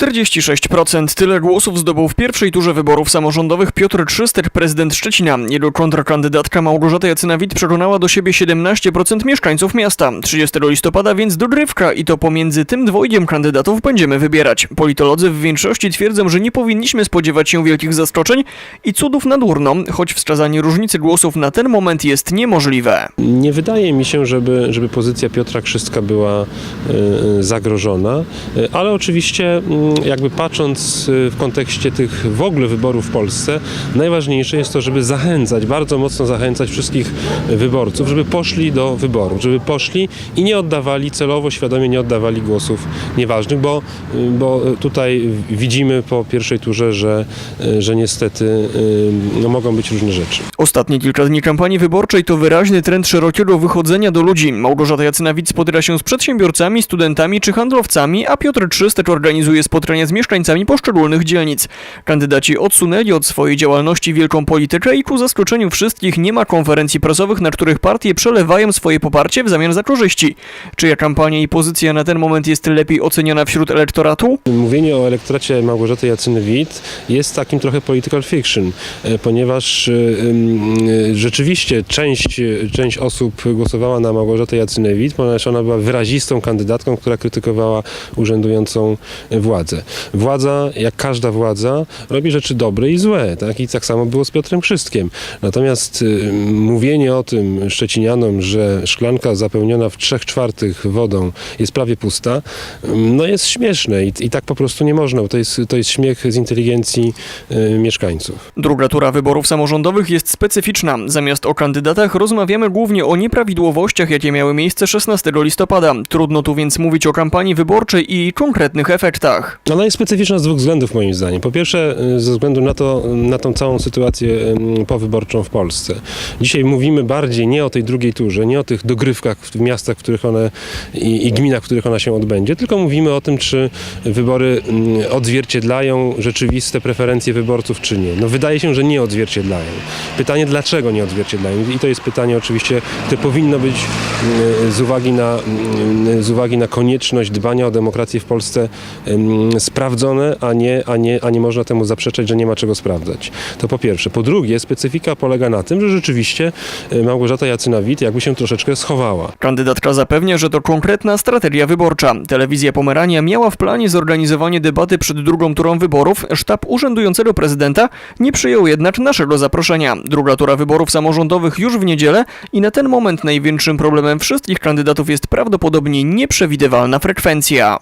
46% tyle głosów zdobył w pierwszej turze wyborów samorządowych Piotr Trzystek, prezydent Szczecina. Jego kontrkandydatka Małgorzata Jacynawit przekonała do siebie 17% mieszkańców miasta. 30 listopada więc dogrywka i to pomiędzy tym dwojgiem kandydatów będziemy wybierać. Politolodzy w większości twierdzą, że nie powinniśmy spodziewać się wielkich zaskoczeń i cudów na durno, choć wskazanie różnicy głosów na ten moment jest niemożliwe. Nie wydaje mi się, żeby, żeby pozycja Piotra Krzystka była y, zagrożona, y, ale oczywiście mm, jakby patrząc y, w kontekście tych w ogóle wyborów w Polsce, najważniejsze jest to, żeby zachęcać, bardzo mocno zachęcać wszystkich wyborców, żeby poszli do wyborów, żeby poszli i nie oddawali, celowo, świadomie nie oddawali głosów nieważnych, bo, y, bo tutaj widzimy po pierwszej turze, że, y, że niestety no, mogą być różne rzeczy. Ostatnie kilka dni kampanii wyborczej to wyraźny trend szerokiego wychodzenia do ludzi. Małgorzata Jacynawit spotyka się z przedsiębiorcami, studentami czy handlowcami, a Piotr Trzystek organizuje spotkania z mieszkańcami poszczególnych dzielnic. Kandydaci odsunęli od swojej działalności wielką politykę i ku zaskoczeniu wszystkich nie ma konferencji prasowych, na których partie przelewają swoje poparcie w zamian za korzyści. Czyja kampania i pozycja na ten moment jest lepiej oceniana wśród elektoratu? Mówienie o elektoracie Małgorzaty Jacynowit jest takim trochę political fiction, e, ponieważ e, e, rzeczywiście część, część osób głosowała na Małgorzatę Jacynowit, ponieważ ona była wyrazistą kandydatką, która krytykowała urzędującą władzę. Władza, jak każda władza, robi rzeczy dobre i złe, tak? I tak samo było z Piotrem Krzystkiem. Natomiast e, mówienie o tym szczecinianom, że szklanka zapełniona w trzech czwartych wodą jest prawie pusta, no jest śmieszne i, i tak po prostu nie można, bo to jest, to jest śmiech z inteligencji y, mieszkańców. Druga tura wyborów samorządowych jest specyficzna. Zamiast o kandydatach rozmawiamy głównie o nieprawidłowościach, jakie miały miejsce 16 listopada. Trudno tu więc mówić o kampanii wyborczej i konkretnych efektach. Ona jest specyficzna z dwóch względów moim zdaniem. Po pierwsze y, ze względu na, to, na tą całą sytuację y, powyborczą w Polsce. Dzisiaj mówimy bardziej nie o tej drugiej turze, nie o tych dogrywkach w miastach, w których one i, i gminach, w których ona się odbędzie, tylko mówimy o tym, czy wybory mm, odzwierciedlają rzeczywiste preferencje wyborców, czy nie. No wydaje się, że nie odzwierciedlają. Pytanie, dlaczego nie odzwierciedlają? I to jest pytanie oczywiście, które powinno być mm, z uwagi na, mm, z uwagi na konieczność dbania o demokrację w Polsce sprawdzone, a nie, a, nie, a nie można temu zaprzeczać, że nie ma czego sprawdzać. To po pierwsze. Po drugie, specyfika polega na tym, że rzeczywiście y, Małgorzata Jacynawit jakby się troszeczkę schowała. Kandydatka zapewnia, że to konkretna strategia wyborcza. Telewizja Pomerania miała w planie zorganizowanie debaty przed drugą turą wyborów. Sztab urzędującego prezydenta nie przyjął jednak naszego zaproszenia. Druga tura wyborów samorządowych już w niedzielę i na ten moment największym problemem wszystkich kandydatów jest prawdopodobnie nieprzewidywalna frekwencja.